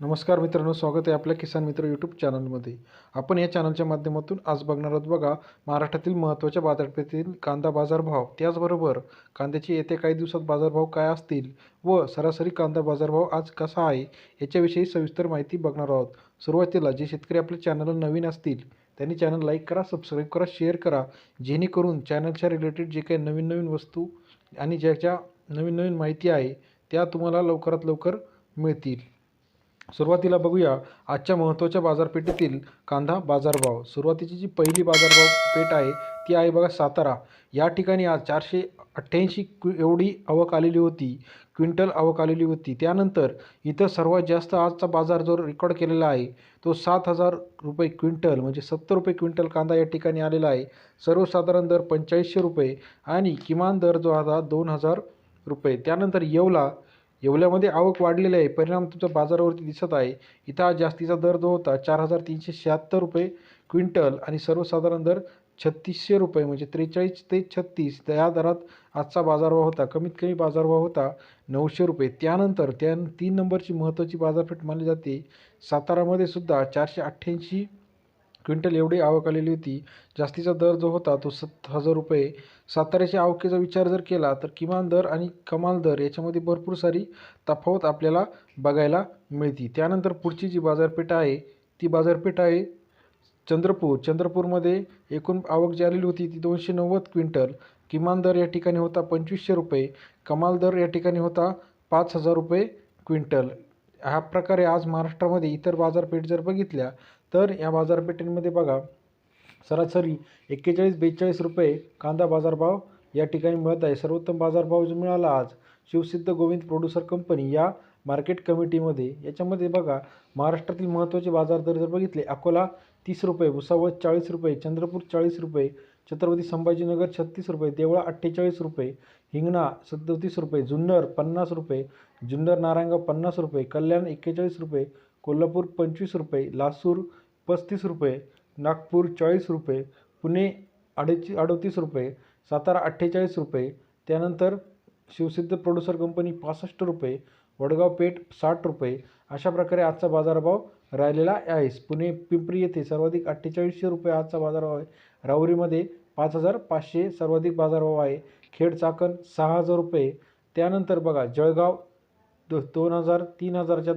नमस्कार मित्रांनो स्वागत आहे आपल्या किसान मित्र यूट्यूब चॅनलमध्ये आपण या चॅनलच्या माध्यमातून आज बघणार आहोत बघा महाराष्ट्रातील महत्त्वाच्या बाजारपेठेतील कांदा बाजारभाव. त्याचबरोबर कांद्याचे येत्या काही दिवसात बाजारभाव काय असतील व सरासरी कांदा बाजारभाव आज कसा आहे याच्याविषयी सविस्तर माहिती बघणार आहोत. सुरुवातीला जे शेतकरी आपल्या चॅनलला नवीन असतील त्यांनी चॅनल लाईक करा सबस्क्राईब करा शेअर करा जेणेकरून चॅनलच्या रिलेटेड जे काही नवीन नवीन वस्तू आणि ज्याच्या नवीन नवीन माहिती आहे त्या तुम्हाला लवकरात लवकर मिळतील. सुरुवातीला बघूया आजच्या महत्त्वाच्या बाजारपेठेतील कांदा बाजारभाव. सुरुवातीची जी पहिली बाजारभाव पेठ आहे ती आहे बघा सातारा. या ठिकाणी आज चारशे अठ्ठ्याऐंशी क्वि एवढी आवक आलेली होती क्विंटल आवक आलेली होती. त्यानंतर इथं सर्वात जास्त आजचा बाजार जो रेकॉर्ड केलेला आहे तो सात हजार रुपये क्विंटल म्हणजे सत्तर रुपये क्विंटल कांदा या ठिकाणी आलेला आहे. सर्वसाधारण दर पंच्याऐंशी रुपये आणि किमान दर जो आता दोन हजार रुपये. त्यानंतर येवला येवल्यामध्ये आवक वाढलेली आहे. परिणाम तुमच्या बाजारावरती दिसत आहे. इथं आज जास्तीचा दर जो होता चार हजार तीनशे शहात्तर रुपये क्विंटल आणि सर्वसाधारण दर छत्तीसशे रुपये म्हणजे त्रेचाळीस ते छत्तीस. या दरात आजचा बाजारभाव होता. कमीत कमी बाजारभाव होता नऊशे रुपये. त्यानंतर त्या तीन नंबरची महत्त्वाची बाजारपेठ मानली जाते. सातारामध्ये सुद्धा चारशे अठ्ठ्याऐंशी क्विंटल एवढी आवक आलेली होती. जास्तीचा दर जो होता तो सत हजार रुपये. साताऱ्याच्या आवकेचा विचार जर केला तर किमान दर आणि कमाल दर याच्यामध्ये भरपूर सारी तफावत आपल्याला बघायला मिळते. त्यानंतर पुढची जी बाजारपेठ आहे ती बाजारपेठ आहे चंद्रपूर. चंद्रपूरमध्ये एकूण आवक जी आलेली होती ती दोनशे नव्वद क्विंटल. किमान दर या ठिकाणी होता पंचवीसशे रुपये. कमाल दर या ठिकाणी होता पाच हजार रुपये क्विंटल. ह्या प्रकारे आज महाराष्ट्रामध्ये इतर बाजारपेठ जर बघितल्या तर या बाजारपेठेमध्ये बघा सरासरी एक्केचाळीस बेचाळीस रुपये कांदा बाजारभाव या ठिकाणी मिळत आहे. सर्वोत्तम बाजारभाव जो मिळाला आज शिवसिद्ध गोविंद प्रोड्युसर कंपनी या मार्केट कमिटीमध्ये याच्यामध्ये बघा महाराष्ट्रातील महत्त्वाचे बाजार दर जर बघितले अकोला तीस रुपये भुसावळ चाळीस रुपये चंद्रपूर चाळीस रुपये छत्रपती संभाजीनगर छत्तीस रुपये देवळा अठ्ठेचाळीस रुपये हिंगणा सदतीस रुपये जुन्नर पन्नास रुपये जुन्नर नारायणगाव पन्नास रुपये कल्याण एक्केचाळीस रुपये कोल्हापूर पंचवीस रुपये लासूर पस्तीस रुपये नागपूर चाळीस रुपये पुणे अडीच अडतीस रुपये सातारा अठ्ठेचाळीस रुपये त्यानंतर शिवसिद्ध प्रोड्युसर कंपनी पासष्ट रुपये वडगाव पेठ साठ रुपये अशा प्रकारे आजचा बाजारभाव राहिलेला आहेस पुणे पिंपरी येथे सर्वाधिक अठ्ठेचाळीसशे रुपये आजचा बाजारभाव आहे. राहुरीमध्ये पाच हजार पाचशे सर्वाधिक बाजारभाव आहे. खेड चाकण सहा हजार रुपये. त्यानंतर बघा जळगाव दो दोन हजार तीन हजारच्या